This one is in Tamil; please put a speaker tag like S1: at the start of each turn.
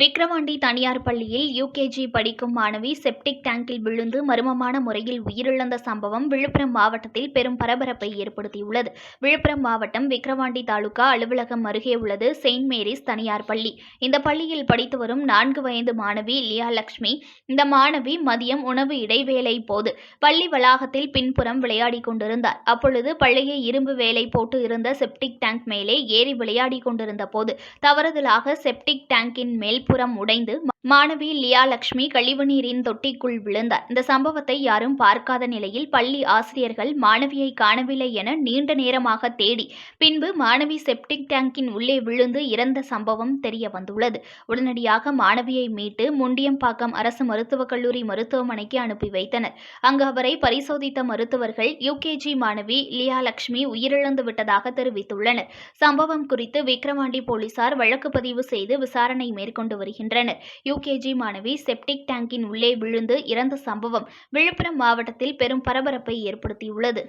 S1: விக்கிரவாண்டி தனியார் பள்ளியில் யூகேஜி படிக்கும் மாணவி செப்டிக் டேங்கில் விழுந்து மர்மமான முறையில் உயிரிழந்த சம்பவம் விழுப்புரம் மாவட்டத்தில் பெரும் பரபரப்பை ஏற்படுத்தியுள்ளது. விழுப்புரம் மாவட்டம் விக்கிரவாண்டி தாலுகா அலுவலகம் அருகே உள்ளது செயின்ட் மேரிஸ் தனியார் பள்ளி. இந்த பள்ளியில் படித்து வரும் நான்கு வயது மாணவி லியா லட்சுமி இந்த மாணவி மதியம் உணவு இடைவேளை போது பள்ளி வளாகத்தில் பின்புறம் விளையாடிக் கொண்டிருந்தார். அப்பொழுது பள்ளியை இரும்பு வேலை போட்டு இருந்த செப்டிக் டேங்க் மேலே ஏறி விளையாடிக் கொண்டிருந்த போது தவறுதலாக செப்டிக் டேங்கின் மேல் மேல்புறம் உடைந்து மாணவி லியா லட்சுமி கழிவுநீரின் தொட்டிக்குள் விழுந்தார். இந்த சம்பவத்தை யாரும் பார்க்காத நிலையில் பள்ளி ஆசிரியர்கள் மாணவியை காணவில்லை என நீண்ட நேரமாக தேடி பின்பு மாணவி செப்டிக் டேங்கின் உள்ளே விழுந்து இறந்த சம்பவம் தெரிய வந்துள்ளது. உடனடியாக மாணவியை மீட்டு முண்டியம்பாக்கம் அரசு மருத்துவக் கல்லூரி மருத்துவமனைக்கு அனுப்பி வைத்தனர். அங்கு அவரை பரிசோதித்த மருத்துவர்கள் யூகேஜி மாணவி லியா லட்சுமி உயிரிழந்து விட்டதாக தெரிவித்துள்ளனர். சம்பவம் குறித்து விக்கிரவாண்டி போலீசார் வழக்கு பதிவு செய்து விசாரணை மேற்கொண்டு வருகின்றனர். யூகேஜி மாணவி செப்டிக் டேங்கின் உள்ளே விழுந்து இறந்த சம்பவம் விழுப்புரம் மாவட்டத்தில் பெரும் பரபரப்பை ஏற்படுத்தியுள்ளது.